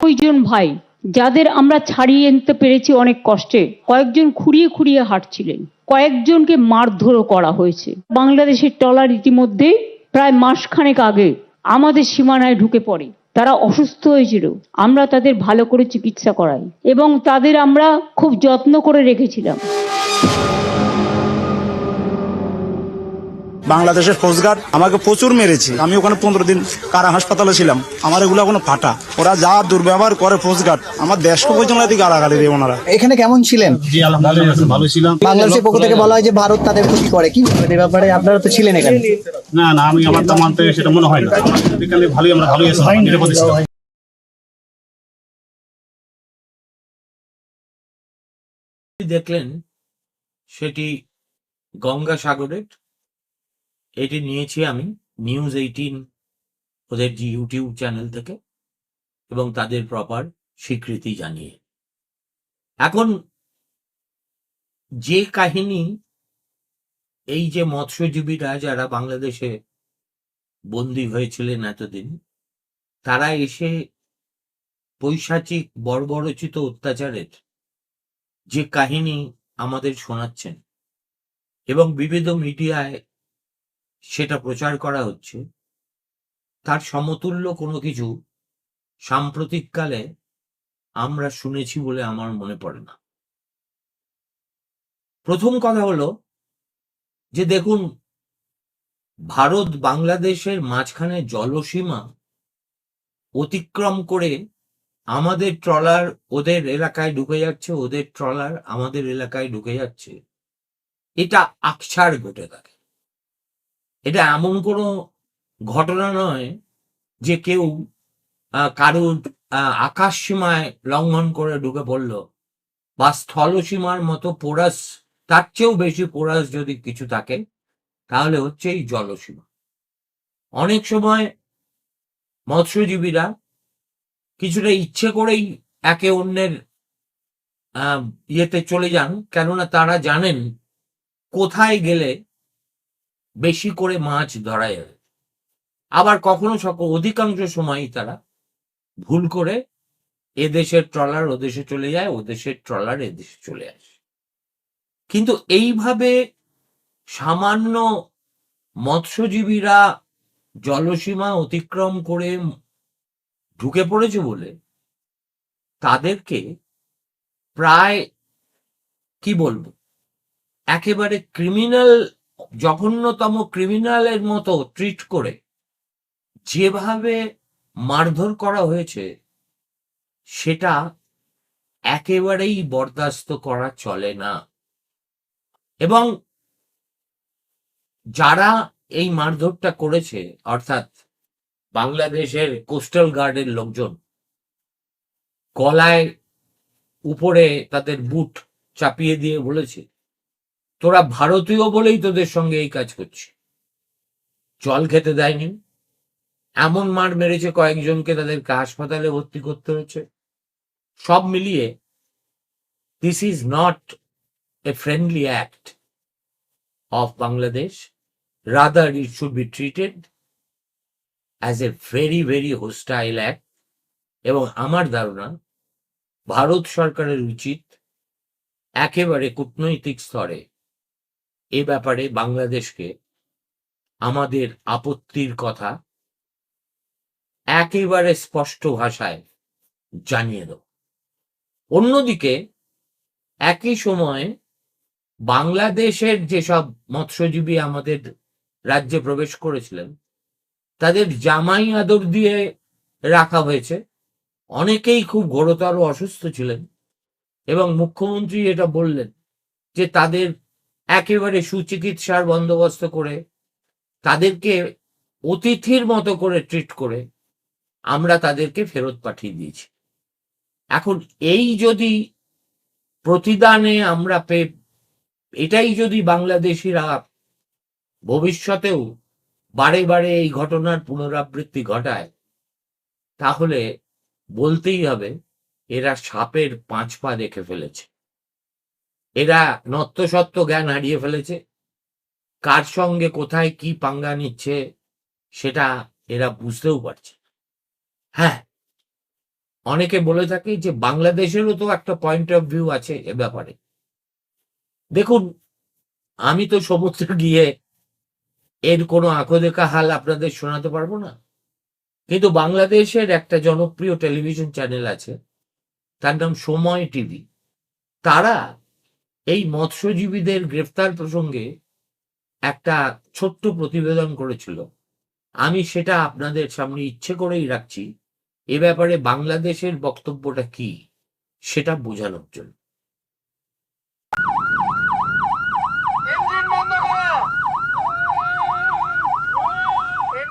ওইজন ভাই, যাদের আমরা ছাড়িয়ে আনতে পেরেছি অনেক কষ্টে, কয়েকজন খুঁড়িয়ে খুঁড়িয়ে হাঁটছিলেন, কয়েকজনকে মারধরও করা হয়েছে। বাংলাদেশের ট্রলার ইতিমধ্যে প্রায় মাসখানেক আগে আমাদের সীমানায় ঢুকে পড়ে। তারা অসুস্থ হয়েছিল। আমরা তাদের ভালো করে চিকিৎসা করাই। এবং তাদের আমরা খুব যত্ন করে রেখেছিলাম। বাংলাদেশের কোস্টগার্ড আমাকে প্রচুর মেরেছে। আমি ওখানে পনেরো দিন কারা হাসপাতালে ছিলাম। আমার এগুলো কোনো ফাটা। ওরা যা দুর্ব্যবহার করে কোস্টগার্ড আমার দেশকে পর্যন্ত এদিকে গালাগালি রে ওনারা। এখানে কেমন ছিলেন? ভালো ছিলাম। বাংলাদেশের পক্ষ থেকে বলা হয় যে ভারত তাদের ক্ষতি করে। কি ব্যাপারে? আপনারা তো ছিলেন এখানে। না না আমি আমার তো মানতে সেটা মনে হয় না। ভালোই আমরা ভালোই আছি দেখলেন? সেটি গঙ্গাসাগরের এটি নিয়েছি আমি নিউজ এইটিন ওদের যে ইউটিউব চ্যানেল থেকে এবং তাদের প্রপার স্বীকৃতি জানিয়ে। এখন যে কাহিনী, এই যে মৎস্যজীবীরা যারা বাংলাদেশে বন্দী হয়েছিলেন এতদিন, তারা এসে পৈশাচিক বর্বরচিত অত্যাচারের যে কাহিনী আমাদের শোনাচ্ছেন এবং বিবিধ মিডিয়ায় সেটা প্রচার করা হচ্ছে। তার সমতুল্য কোনো কিছু সাম্প্রতিককালে আমরা শুনেছি বলে আমার মনে পড়ে না। প্রথম কথা হলো যে দেখুন, ভারত বাংলাদেশের মাঝখানে জলসীমা অতিক্রম করে আমাদের ট্রলার ওদের এলাকায় ঢুকে যাচ্ছে, ওদের ট্রলার আমাদের এলাকায় ঢুকে যাচ্ছে। এটা আকছার ঘটে থাকে। এটা এমন কোনো ঘটনা নয় যে কেউ কারুর আকাশ সীমায় লঙ্ঘন করে ঢুকে পড়ল বা স্থলসীমার মতো পোরাস, তার চেয়েও বেশি পোরাস যদি কিছু থাকে, তাহলে হচ্ছে এই জলসীমা। অনেক সময় মৎস্যজীবীরা কিছুটা ইচ্ছে করেই একে অন্যের ইয়েতে চলে যান, কেননা তারা জানেন কোথায় গেলে বেশি করে মাছ ধরা যাবে আবার কখনো সকল অধিকাংশ সময়ই তারা ভুল করে এদেশের ট্রলার ওদেশে চলে যায় ওদেশের ট্রলার এদেশে চলে আসে। কিন্তু এইভাবে সামান্য মৎস্যজীবীরা জলসীমা অতিক্রম করে ঢুকে পড়েছে বলে তাদেরকে প্রায়, কি বলব, একেবারে ক্রিমিনাল জঘন্যতম ক্রিমিনালের মতো ট্রিট করে যেভাবে মারধর করা হয়েছে, সেটা একেবারেই বরদাস্ত করা চলে না। এবং যারা এই মারধরটা করেছে, অর্থাৎ বাংলাদেশের কোস্টাল গার্ডের লোকজন, গলায় উপরে তাদের বুট চাপিয়ে দিয়ে বলেছে তোরা ভারতীয় বলেই তোদের সঙ্গে এই কাজ করছি। জল খেতে দেয়নি। এমন মার মেরেছে কয়েকজনকে তাদেরকে হাসপাতালে ভর্তি করতে হয়েছে। সব মিলিয়ে this is not a friendly act of Bangladesh rather it should be treated as a very very hostile act এবং আমার ধারণা, ভারত সরকারের উচিত একেবারে কূটনৈতিক স্তরে এ ব্যাপারে বাংলাদেশকে আমাদের আপত্তির কথা একেবারে স্পষ্ট ভাষায় জানিয়ে দেব। অন্যদিকে একই সময়ে বাংলাদেশের যেসব মৎস্যজীবী আমাদের রাজ্যে প্রবেশ করেছিলেন, তাদের জামাই আদর দিয়ে রাখা হয়েছে। অনেকেই খুব ঘোরতর অসুস্থ ছিলেন এবং মুখ্যমন্ত্রী এটা বললেন যে তাদের একেবারে সুচিকিৎসার বন্দোবস্ত করে, তাদেরকে অতিথির মতো করে ট্রিট করে আমরা তাদেরকে ফেরত পাঠিয়ে দিয়েছি। এখন এই যদি প্রতিদানে আমরা পে, এটাই যদি বাংলাদেশিরা ভবিষ্যতেও বারে বারে এই ঘটনার পুনরাবৃত্তি ঘটায়, তাহলে বলতেই হবে এরা সাপের পাঁচ পা রেখে ফেলেছে। এরা নত্যসত্ত্ব জ্ঞান হারিয়ে ফেলেছে। কার সঙ্গে কোথায় কি পাঙ্গা নিচ্ছে, সেটা এরা বুঝতেও পারছে হ্যাঁ অনেকে বলে থাকে যে বাংলাদেশেরও তো একটা পয়েন্ট অফ ভিউ আছে এ ব্যাপারে। দেখুন, আমি তো সমুদ্রে গিয়ে এর কোনো আঁকো দেখা হাল আপনাদের শোনাতে পারব না। কিন্তু বাংলাদেশের একটা জনপ্রিয় টেলিভিশন চ্যানেল আছে, তার নাম সময় টিভি। তারা এই মৎস্যজীবীদের গ্রেফতার প্রসঙ্গে একটা ছোট্ট প্রতিবেদন করেছিল। আমি সেটা আপনাদের সামনে ইচ্ছে করেই রাখছি। এ ব্যাপারে বাংলাদেশের বক্তব্যটা কি, সেটা বোঝানোর জন্য।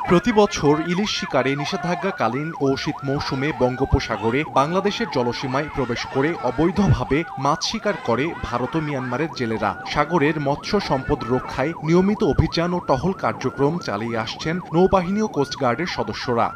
প্রতি বছর ইলিশ শিকারে নিষেধাজ্ঞাকালীন ও শীত মৌসুমে বঙ্গোপসাগরে বাংলাদেশের জলসীমায় প্রবেশ করে অবৈধভাবে মাছ শিকার করে ভারত ও মিয়ানমারের জেলেরা। সাগরের মৎস্য সম্পদ রক্ষায় নিয়মিত অভিযান ও টহল কার্যক্রম চালিয়ে আসছেন নৌবাহিনী ও কোস্টগার্ডের সদস্যরা।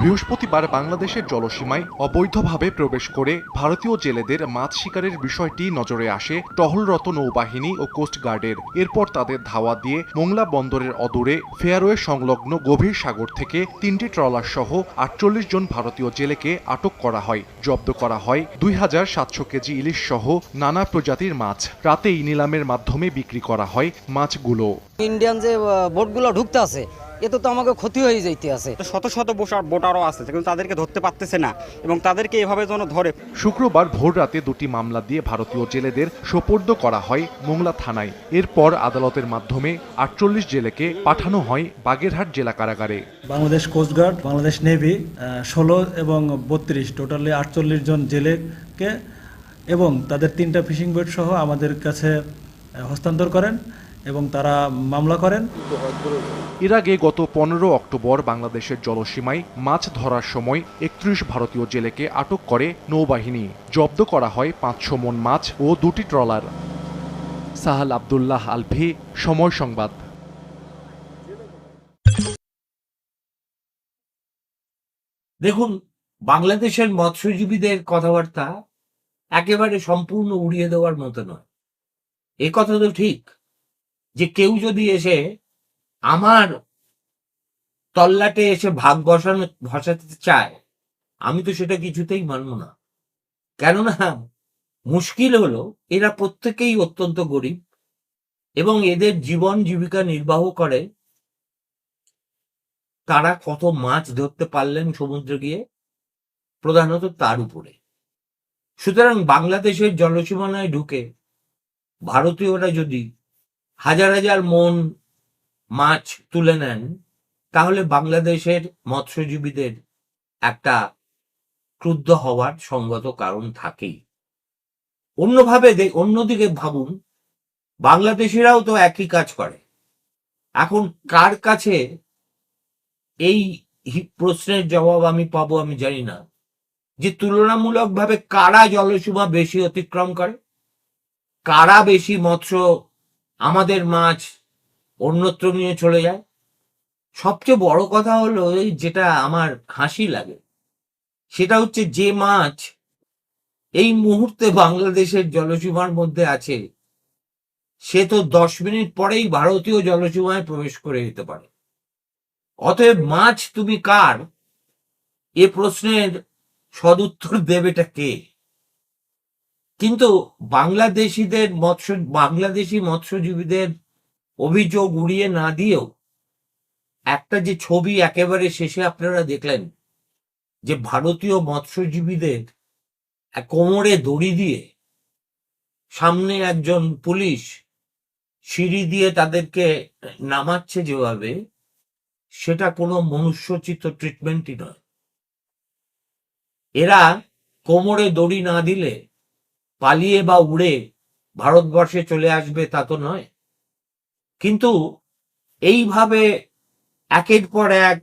বৃহস্পতিবার বাংলাদেশের জলসীমায় অবৈধভাবে প্রবেশ করে ভারতীয় জেলেদের মাছ শিকারের বিষয়টি নজরে আসে টহলরত নৌবাহিনী ও কোস্টগার্ডের। এরপর তাদের ধাওয়া দিয়ে মোংলা বন্দরের অদূরে ফেয়ারওয়ে সংলগ্ন গভীর সাগর থেকে তিনটি ট্রলার সহ আটচল্লিশ জন ভারতীয় জেলেকে আটক করা হয়। জব্দ করা হয় দুই হাজার সাতশো কেজি ইলিশ সহ নানা প্রজাতির মাছ। রাতেই নিলামের মাধ্যমে বিক্রি করা হয় মাছগুলো। ইন্ডিয়ান যে বোটগুলো ঢুকতে আছে এতে তো আমাকে ক্ষতি হয়ে যাইতে আছে। শত শত বোটার বোটারও আছে কিন্তু তাদেরকে ধরতে পারতেছে না এবং তাদেরকে এভাবে যেন ধরে। শুক্রবার ভোররাতে দুটি মামলা দিয়ে ভারতীয় জেলেদের সোপর্দ করা হয় মোংলা থানায়। এরপর আদালতের মাধ্যমে আটচল্লিশ জেলেকে পাঠানো হয় বাগেরহাট জেলা কারাগারে। বাংলাদেশ কোস্টগার্ড বাংলাদেশ নেভি ষোলো এবং বত্রিশ টোটালি আটচল্লিশ জন জেলেকে এবং তাদের তিনটা ফিশিং বোট সহ আমাদের কাছে হস্তান্তর করেন। এবং তারা মামলা করেন। এর আগে গত পনেরো অক্টোবর বাংলাদেশের জলসীমায় মাছ ধরার সময় একত্রিশ ভারতীয় জেলেকে আটক করে নৌবাহিনী। জব্দ করা হয় পাঁচশো মন মাছ ও দুটি ট্রলার। সাহাল আবদুল্লাহ আলভি সময় সংবাদ। দেখুন বাংলাদেশের মৎস্যজীবীদের কথাবার্তা একেবারে সম্পূর্ণ উড়িয়ে দেওয়ার মতো নয়। এ কথা তো ঠিক। যে কেউ যদি এসে আমার তল্লাটে এসে ভাগ বসানো, বসাতে চায়, আমি তো সেটা কিছুতেই মানব না। কেননা মুশকিল হলো, এরা প্রত্যেকেই অত্যন্ত গরিব এবং এদের জীবন জীবিকা নির্বাহ করে। তারা কত মাছ ধরতে পারলেন সমুদ্রে গিয়ে? প্রধানত তার উপরে। সুতরাং বাংলাদেশের জলসীমানায় ঢুকে ভারতীয়রা যদি হাজার হাজার মন মাছ তুলে নেন, তাহলে বাংলাদেশের মৎস্যজীবীদের একটা ক্রুদ্ধ হওয়ার সঙ্গত কারণ থাকেই। অন্যভাবে অন্যদিকে ভাবুন, বাংলাদেশিরাও তো একই কাজ করে। এখন কার কাছে এই প্রশ্নের জবাব আমি পাবো আমি জানি না। যে তুলনামূলকভাবে কারা জলসীমা বেশি অতিক্রম করে, কারা বেশি মৎস্য আমাদের মাছ অন্যত্র নিয়ে চলে যায়। সবচেয়ে বড় কথা হলো যেটা আমার হাসি লাগে, সেটা হচ্ছে যে মাছ এই মুহূর্তে বাংলাদেশের জলসীমার মধ্যে আছে, সে তো দশ মিনিট পরেই ভারতীয় জলসীমায় প্রবেশ করে যেতে পারে। অতএব মাছ তুমি কার? এ প্রশ্নের সদুত্তর দেবেটা কে? কিন্তু বাংলাদেশিদের মৎস্য, বাংলাদেশি মৎস্যজীবীদের অভিযোগ উড়িয়ে না দিয়েও একটা যে ছবি একেবারে শেষে আপনারা দেখলেন, যে ভারতীয় মৎস্যজীবীদের কোমরে দড়ি দিয়ে সামনে একজন পুলিশ সিঁড়ি দিয়ে তাদেরকে নামাচ্ছে যেভাবে, সেটা কোনো মনুষ্যচিত ট্রিটমেন্টই নয়। এরা কোমরে দড়ি না দিলে পালিয়ে বা উড়ে ভারতবর্ষে চলে আসবে তা তো নয়। কিন্তু এইভাবে একের পর এক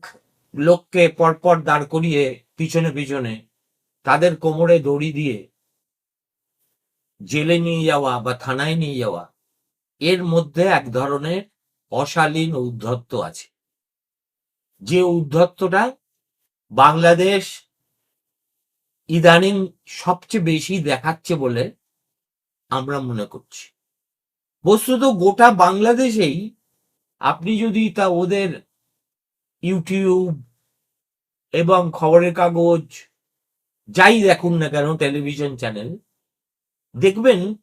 লোককে পরপর দাঁড় করিয়ে পিছনে পিছনে তাদের কোমরে দড়ি দিয়ে জেলে নিয়ে যাওয়া বা থানায় নিয়ে যাওয়া, এর মধ্যে এক ধরনের অশালীন উদ্ধত্ত আছে। যে উদ্ধত্তটা বাংলাদেশ ইদানিং সবচেয়ে বেশি দেখাচ্ছে বলে আমরা মনে করছি। বস্তুত গোটা বাংলাদেশেই আপনি যদি তা ওদের ইউটিউব এবং খবরের কাগজ যাই দেখুন না কেন, টেলিভিশন চ্যানেল, দেখবেন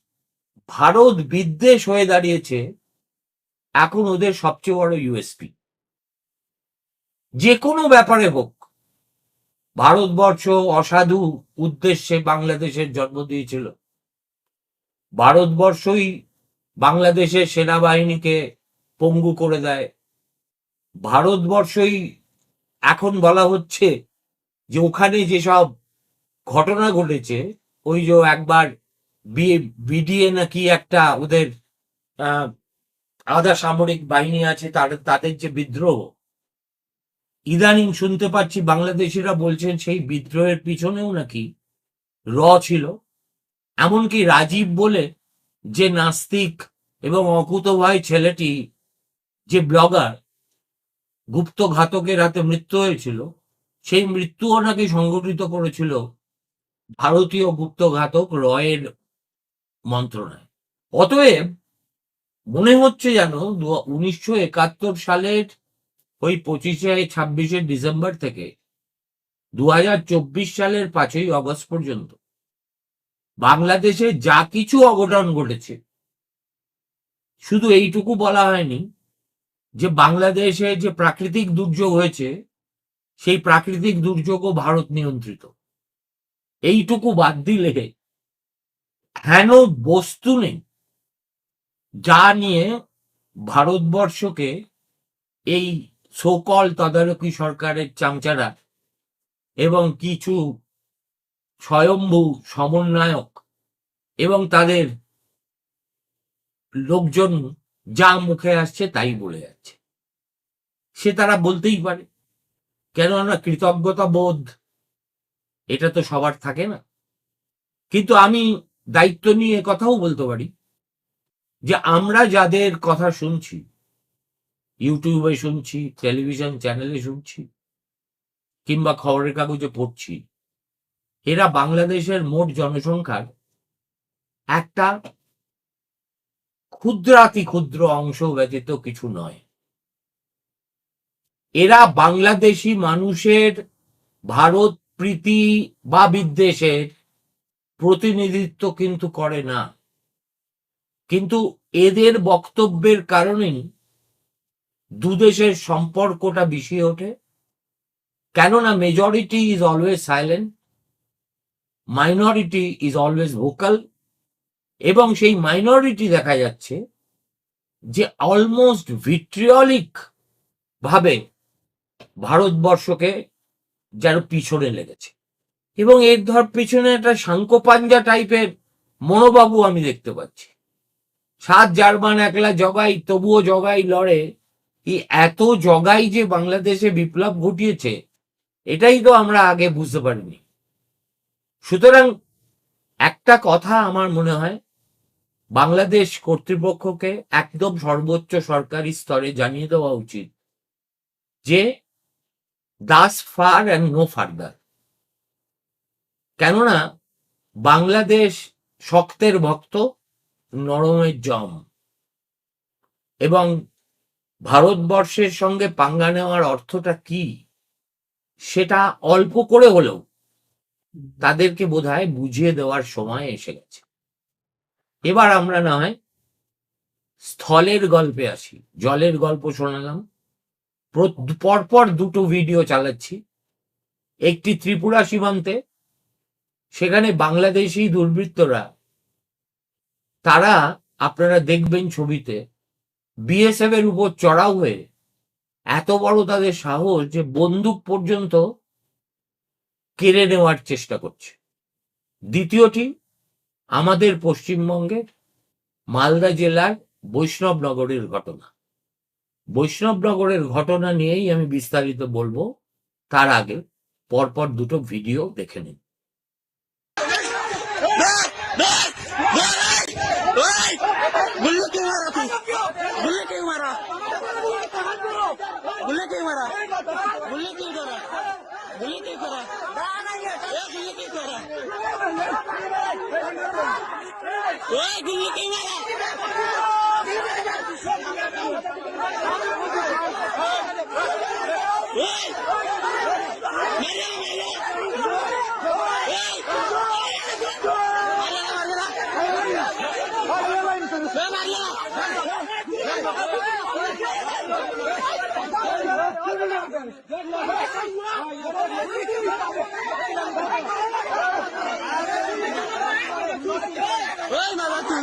ভারত বিদ্বেষ হয়ে দাঁড়িয়েছে এখন ওদের সবচেয়ে বড় ইউএসপি। যে কোনো ব্যাপারে হোক ভারতবর্ষ অসাধু উদ্দেশ্যে বাংলাদেশের জন্ম দিয়েছিল। ভারতবর্ষই বাংলাদেশের সেনাবাহিনীকে পঙ্গু করে দেয়। ভারতবর্ষই এখন বলা হচ্ছে যে ওখানে যেসব ঘটনা ঘটেছে, ওই যে একবার বিডিএ নাকি একটা ওদের আধা সামরিক বাহিনী আছে তাদের তাদের যে বিদ্রোহ ইদানিং শুনতে পাচ্ছি বাংলাদেশিরা বলছেন সেই বিদ্রোহের পিছনেও নাকি র ছিল। এমনকি রাজীব বলে যে নাস্তিক এবং অকুতভয় ছেলেটি যে ব্লগার গুপ্ত ঘাতকের হাতে মৃত্যু হয়েছিল, সেই মৃত্যুও নাকি সংগঠিত করেছিল ভারতীয় গুপ্ত ঘাতক রয়ের মন্ত্রণায় অতএব মনে হচ্ছে যেন উনিশশো একাত্তর সালের ওই পঁচিশে ছাব্বিশে ডিসেম্বর থেকে দু হাজার চব্বিশ সালের পাঁচই অগস্ট পর্যন্ত বাংলাদেশে যা কিছু অঘটন ঘটেছে, শুধু এইটুকু বলা হয়নি যে বাংলাদেশে যে প্রাকৃতিক দুর্যোগ হয়েছে, সেই প্রাকৃতিক দুর্যোগও ভারত নিয়ন্ত্রিত। এইটুকু বাদ দিলে হেন বস্তু নেই যা নিয়ে ভারতবর্ষকে এই সোকল তদারকি সরকারের চামচারা এবং কিছু স্বয়ম্ভু সমন্বয়ক এবং তাদের লোকজন যা মুখে আসছে তাই বলে যাচ্ছে। সে তারা বলতেই পারে, কেননা কৃতজ্ঞতা বোধ, এটা তো সবার থাকে না। কিন্তু আমি দায়িত্ব নিয়ে কথাও বলতে পারি যে আমরা যাদের কথা শুনছি ইউটিউবে শুনছি টেলিভিশন চ্যানেলে শুনছি, কিংবা খবরের কাগজে পড়ছি, এরা বাংলাদেশের মোট জনসংখ্যার একটা ক্ষুদ্রাতি ক্ষুদ্র অংশ ব্যতীত কিছু নয়। এরা বাংলাদেশি মানুষের, ভারত, প্রীতি বা বিদ্বেষের প্রতিনিধিত্ব কিন্তু করে না। কিন্তু এদের বক্তব্যের কারণেই দুদেশের সম্পর্কটা বেশি ওঠে। কেননা majority is always silent minority is always vocal এবং সেই মাইনরিটি দেখা যাচ্ছে যে অলমোস্ট ভিট্রিয়লিক ভাবে ভারতবর্ষকে যেন পিছনে লেগেছে। এবং এর ধর পিছনে একটা শাঙ্কোপাঞ্জা টাইপের মনোবাবু আমি দেখতে পাচ্ছি। সাত জার্মান একলা জগাই, তবুও জগাই লড়ে এই এত জগাই যে বাংলাদেশে বিপ্লব ঘটিয়েছে, এটাই তো আমরা আগে বুঝতে পারিনি। সুতরাং একটা কথা আমার মনে হয়, বাংলাদেশ কর্তৃপক্ষকে একদম সর্বোচ্চ সরকারি স্তরে জানিয়ে দেওয়া উচিত যে thus far and no further. কেননা বাংলাদেশ শক্তের ভক্ত, নরমের জম। এবং ভারতবর্ষের সঙ্গে পাঙ্গা নেওয়ার অর্থটা কি? সেটা অল্প করে হলেও তাদেরকে বোধহয় বুঝিয়ে দেওয়ার সময় এসে গেছে। এবার আমরা না হয় স্থলের গল্পে আসি, জলের গল্প শোনালাম। প্র- পরপর দুটো ভিডিও চালাচ্ছি। একটি ত্রিপুরা সীমান্তে, সেখানে বাংলাদেশি দুর্বৃত্তরা, তারা, আপনারা দেখবেন ছবিতে বিএসএফ এর উপর চড়াও হয়ে এত বড় তাদের সাহস যে বন্দুক পর্যন্ত কেড়ে নেওয়ার চেষ্টা করছে। দ্বিতীয়টি আমাদের পশ্চিমবঙ্গের মালদা জেলার বৈষ্ণবনগরের ঘটনা। বৈষ্ণবনগরের ঘটনা নিয়েই আমি বিস্তারিত বলব, তার আগে পরপর দুটো ভিডিও দেখে নিন। बुल्ले क्यों मारा तू बुल्ले क्यों मारा बुल्ले क्यों मारा बुल्ले क्यों मारा बुल्ले क्यों मारा ओए गुल्ले क्यों मारा ओए मेरे ওই বাবা তুই।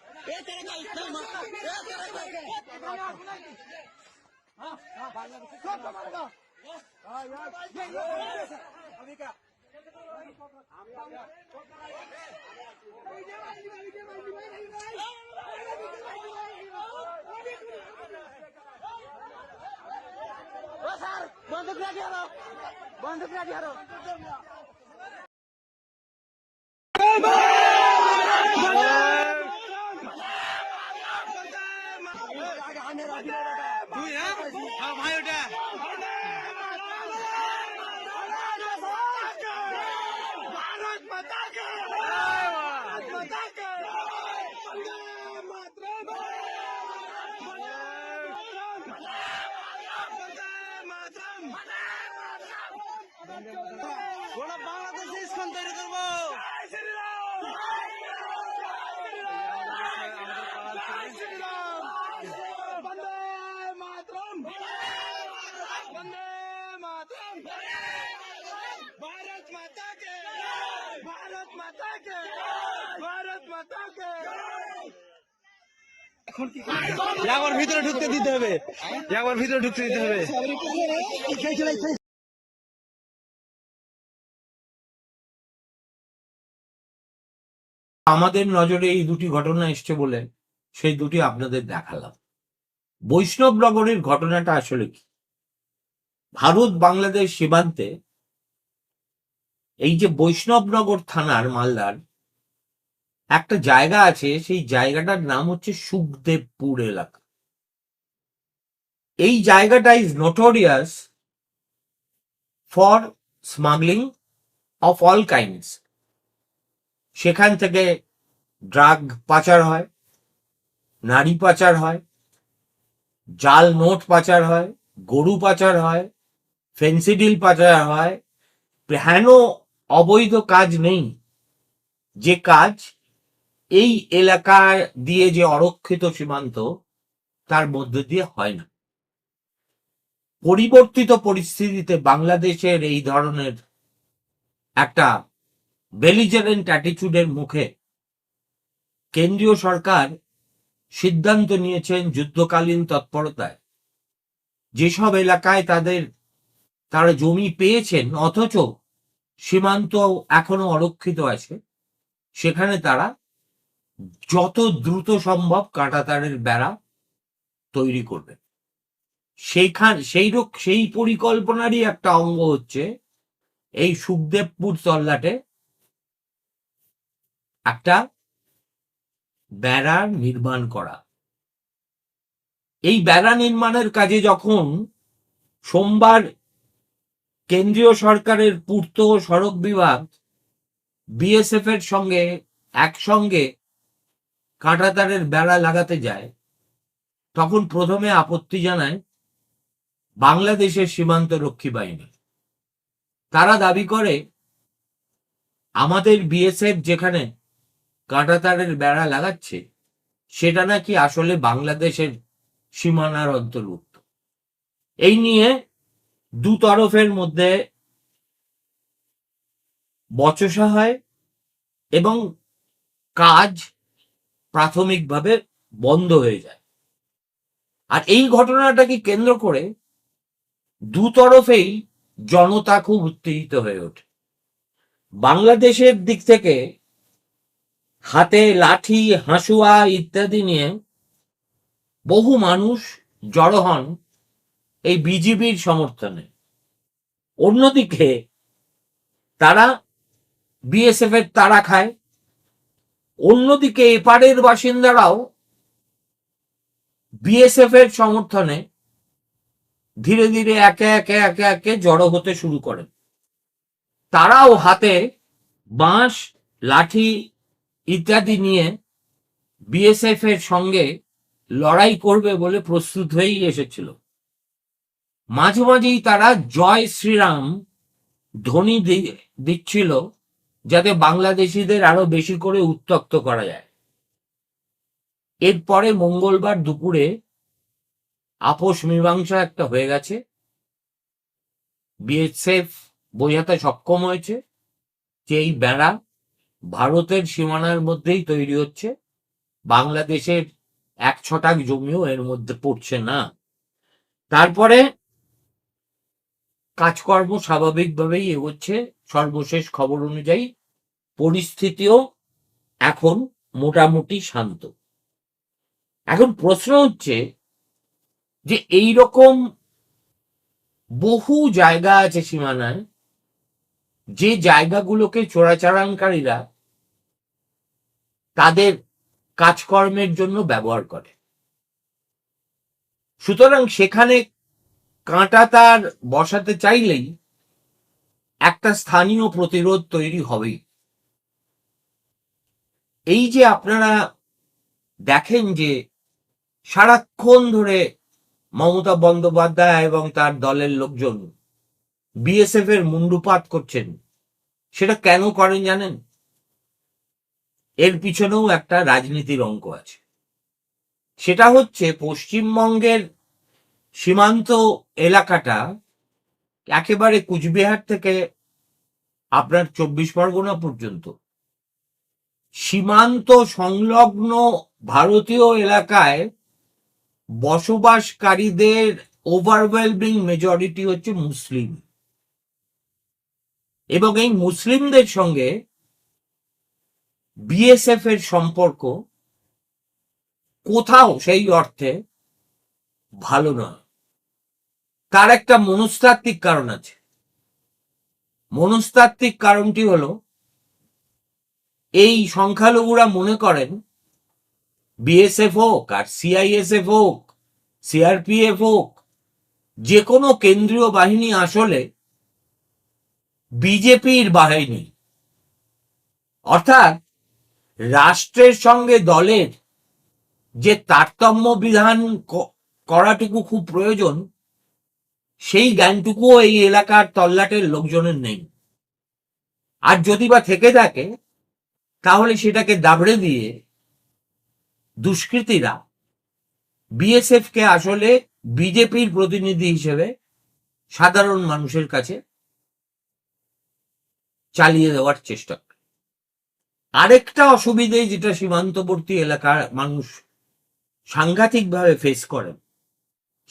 স্যার বন্দুক রাখি হারো। বন্দুক রাখি হারো। মারা একবার ভিতরে ঢুকতে দিতে হবে। একবার ভিতরে ঢুকতে দিতে হবে। আমাদের নজরে এই দুটি ঘটনা এসছে বলে সেই দুটি আপনাদের দেখালাম। বৈষ্ণব নগরের ঘটনাটা আসলে কি? ভারত বাংলাদেশ সীমান্তে এই যে বৈষ্ণবনগর থানার মালদার একটা জায়গা আছে, সেই জায়গাটার নাম হচ্ছে সুখদেবপুর এলাকা। এই জায়গাটা is notorious for smuggling of all kinds সেখান থেকে ড্রাগ পাচার হয়, নারী পাচার হয়, জাল নোট পাচার হয়, গরু পাচার হয় ফেন্সিডিল পাচার হয়। হেন অবৈধ কাজ নেই? যে কাজ এই এলাকা দিয়ে যে অরক্ষিত সীমান্ত, তার মধ্য দিয়ে হয় না। পরিবর্তিত পরিস্থিতিতে বাংলাদেশের এই ধরনের একটা বেলিজারেন্ট অ্যাটিচিউডের মুখে কেন্দ্রীয় সরকার সিদ্ধান্ত নিয়েছেন যুদ্ধকালীন তৎপরতায়। যেসব এলাকায় তাদের, তারা জমি পেয়েছেন, অথচ সীমান্ত এখনও অরক্ষিত আছে, সেখানে তারা যত দ্রুত সম্ভব কাঁটাতারের বেড়া তৈরি করবে। সেইখান, সেই সেই পরিকল্পনারই একটা অঙ্গ হচ্ছে এই সুখদেবপুর তল্লাটে একটা বেড়া নির্মাণ করা। এই বেড়া নির্মাণের কাজে যখন সোমবার কেন্দ্রীয় সরকারের পূর্ত সড়ক বিভাগ বিএসএফ এর সঙ্গে একসঙ্গে কাঁটাতারের বেড়া লাগাতে যায়, তখন প্রথমে আপত্তি জানায় বাংলাদেশের সীমান্ত রক্ষী বাহিনী। তারা দাবি করে, আমাদের বিএসএফ যেখানে কাঁটাতারের বেড়া লাগাচ্ছে, সেটা নাকি আসলে বাংলাদেশের সীমানার অন্তর্ভুক্ত? এই নিয়ে দু তরফের মধ্যে বচসা হয় এবং কাজ প্রাথমিকভাবে বন্ধ হয়ে যায়। আর এই ঘটনাটাকে কেন্দ্র করে দু তরফেই জনতা খুব উত্তেজিত হয়ে ওঠে। বাংলাদেশের দিক থেকে হাতে লাঠি, হাসুয়া ইত্যাদি নিয়ে বহু মানুষ জড়ো হন এই বিজিবির সমর্থনে। অন্যদিকে তারা বিএসএফ এর তাড়া খায় অন্যদিকে এপারের বাসিন্দারাও বিএসএফ এর সমর্থনে ধীরে ধীরে একে একে একে একে জড়ো হতে শুরু করেন। তারাও হাতে বাঁশ, লাঠি ইত্যাদি নিয়ে বিএসএফ এর সঙ্গে লড়াই করবে বলে প্রস্তুত হয়েই এসেছিল। মাঝে মাঝেই তারা জয় শ্রীরাম ধ্বনি দিচ্ছিল যাতে বাংলাদেশিদের আরও বেশি করে উত্তক্ত করা যায়। এরপরে মঙ্গলবার দুপুরে আপোষ মীমাংসা একটা হয়ে গেছে। বিএসএফ বোঝাতে সক্ষম হয়েছে যে এই বেড়া ভারতের সীমানার মধ্যেই তৈরি হচ্ছে। বাংলাদেশের এক ছটাক জমিও এর মধ্যে পড়ছে না। তারপরে কাজকর্ম স্বাভাবিকভাবেই এগোচ্ছে। সর্বশেষ খবর অনুযায়ী পরিস্থিতিও এখন মোটামুটি শান্ত। এখন প্রশ্ন হচ্ছে যে এই রকম বহু জায়গা আছে সীমানায়, যে জায়গাগুলোকে চোরাচালানকারীরা তাদের কাজকর্মের জন্য ব্যবহার করে। সুতরাং সেখানে কাঁটা তার বসাতে চাইলেই একটা স্থানীয় প্রতিরোধ তৈরি হবেই। এই যে আপনারা দেখেন যে সারাক্ষণ ধরে মমতা বন্দ্যোপাধ্যায় এবং তার দলের লোকজন বিএসএফ এর মুন্ডুপাত করছেন, সেটা কেন করেন জানেন? এর পিছনেও একটা রাজনীতির অঙ্ক আছে। সেটা হচ্ছে পশ্চিমবঙ্গের সীমান্ত এলাকাটা একেবারে কুচবিহার থেকে আপনার চব্বিশ পরগনা পর্যন্ত। সীমান্ত সংলগ্ন ভারতীয় এলাকায় বসবাসকারীদের ওভারওয়েলমিং মেজরিটি হচ্ছে মুসলিম। এবং এই মুসলিমদের সঙ্গে বিএসএফ এর সম্পর্ক কোথাও সেই অর্থে ভালো নয়। তার একটা মনস্তাত্ত্বিক কারণ আছে? মনস্তাত্ত্বিক কারণটি হলো, এই সংখ্যালঘুরা মনে করেন বিএসএফ হোক আর সিআইএসএফ হোক সিআরপিএফ হোক যে কোনো কেন্দ্রীয় বাহিনী আসলে বিজেপির বাহিনী অর্থাৎ রাষ্ট্রের সঙ্গে দলের যে তারতম্য বিধান করাটুকু খুব প্রয়োজন সেই জ্ঞানটুকুও এই এলাকার তল্লাটের লোকজনের নেই। আর যদি বা থেকে থাকে, তাহলে সেটাকে দাবড়ে দিয়ে দুষ্কৃতীরা বিএসএফ কে আসলে বিজেপির প্রতিনিধি হিসেবে সাধারণ মানুষের কাছে চালিয়ে দেওয়ার চেষ্টা করে। আরেকটা অসুবিধে যেটা সীমান্তবর্তী এলাকার মানুষ সাংঘাতিকভাবে ফেস করেন,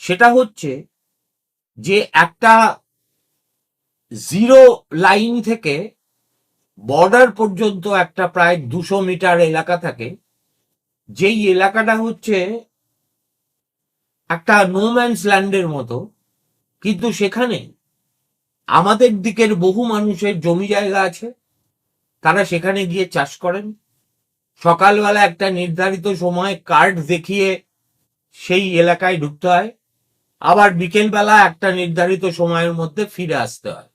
সেটা হচ্ছে যে একটা জিরো লাইন থেকে বর্ডার পর্যন্ত একটা প্রায় দুশো মিটার এলাকা থাকে, যেই এলাকাটা হচ্ছে একটা নোম্যান্স ল্যান্ডের মতো, কিন্তু সেখানে আমাদের দিকের বহু মানুষের জমি জায়গা আছে, তারা সেখানে গিয়ে চাষ করেন। সকালবেলা একটা নির্ধারিত সময় কার্ড দেখিয়ে সেই এলাকায় ঢুকতে হয়। আবার বিকেলবেলা একটা নির্ধারিত সময়ের মধ্যে ফিরে আসতে হয়।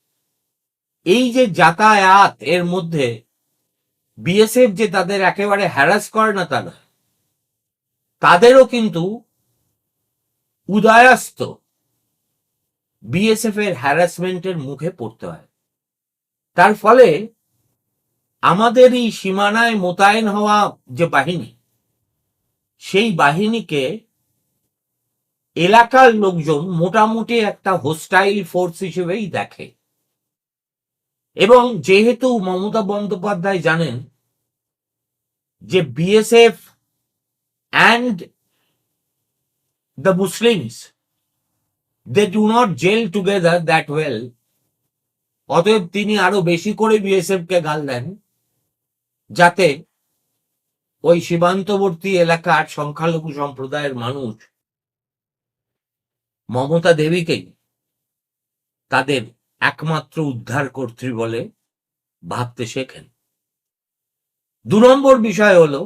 এই যে যাতায়াত এর মধ্যে বিএসএফ যে তাদের একেবারে হ্যারাস করে না তা নয় তাদেরও কিন্তু উদয়াস্ত বিএসএফ এর হ্যারাসমেন্টের মুখে পড়তে হয়। তার ফলে আমাদের এই সীমানায় মোতায়েন হওয়া যে বাহিনী, সেই বাহিনীকে এলাকার লোকজন মোটামুটি একটা হোস্টাইল ফোর্স হিসেবেই দেখে। এবং যেহেতু মমতা বন্দ্যোপাধ্যায় জানেন যে BSF and the Muslims they do not gel together that well অতএব তিনি আরও বেশি করে বিএসএফ কে গাল দেন, যাতে ওই সীমান্তবর্তী এলাকার সংখ্যালঘু সম্প্রদায়ের মানুষ মমতা দেবীকেই তাদের একমাত্র উদ্ধার কর্ত্রী বলে ভাবতে শেখেন। দু নম্বর বিষয় হলো,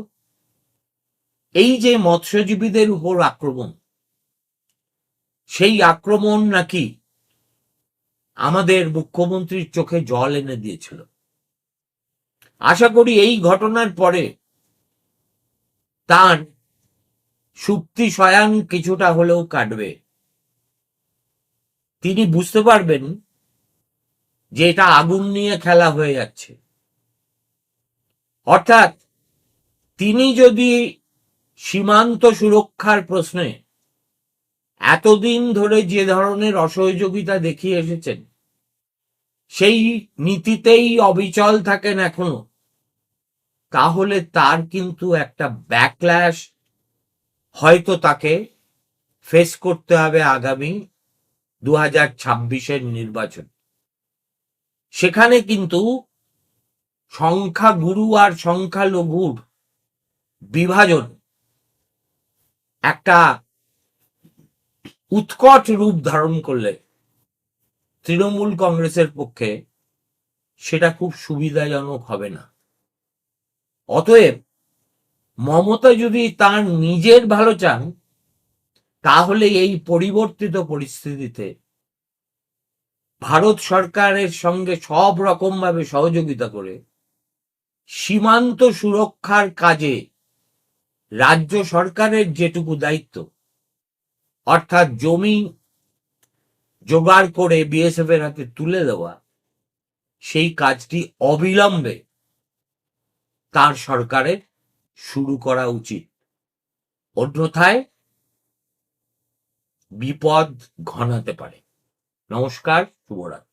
এই যে মৎস্যজীবীদের উপর আক্রমণ, সেই আক্রমণ নাকি আমাদের মুখ্যমন্ত্রীর চোখে জল এনে দিয়েছিল। আশা করি এই ঘটনার পরে তার সুপ্তি শয়ান কিছুটা হলেও কাটবে। তিনি বুঝতে পারবেন যে এটা আগুন নিয়ে খেলা হয়ে যাচ্ছে। অর্থাৎ তিনি যদি সীমান্ত সুরক্ষার প্রশ্নে এতদিন ধরে যে ধরনের অসহযোগিতা দেখিয়ে এসেছেন, সেই নীতিতেই অবিচল থাকেন এখনও, তাহলে তার কিন্তু একটা ব্যাকল্যাশ হয়তো তাকে ফেস করতে হবে আগামী দু হাজার ছাব্বিশের নির্বাচন। সেখানে কিন্তু সংখ্যাগুরু আর সংখ্যালঘুর বিভাজন একটা উৎকট রূপ ধারণ করলে তৃণমূল কংগ্রেসের পক্ষে সেটা খুব সুবিধাজনক হবে না। অতএব মমতা যদি তার নিজের ভালো চান তাহলে এই পরিবর্তিত পরিস্থিতিতে ভারত সরকারের সঙ্গে সব রকম ভাবে সহযোগিতা করে সীমান্ত সুরক্ষার কাজে রাজ্য সরকারের যেটুকু দায়িত্ব, অর্থাৎ জমি জোগাড় করে বিএসএফ এর হাতে তুলে দেওয়া, সেই কাজটি অবিলম্বে তার সরকারের শুরু করা উচিত। অন্যথায় বিপদ ঘনাতে পারে। নমস্কার শুভরাত্রি।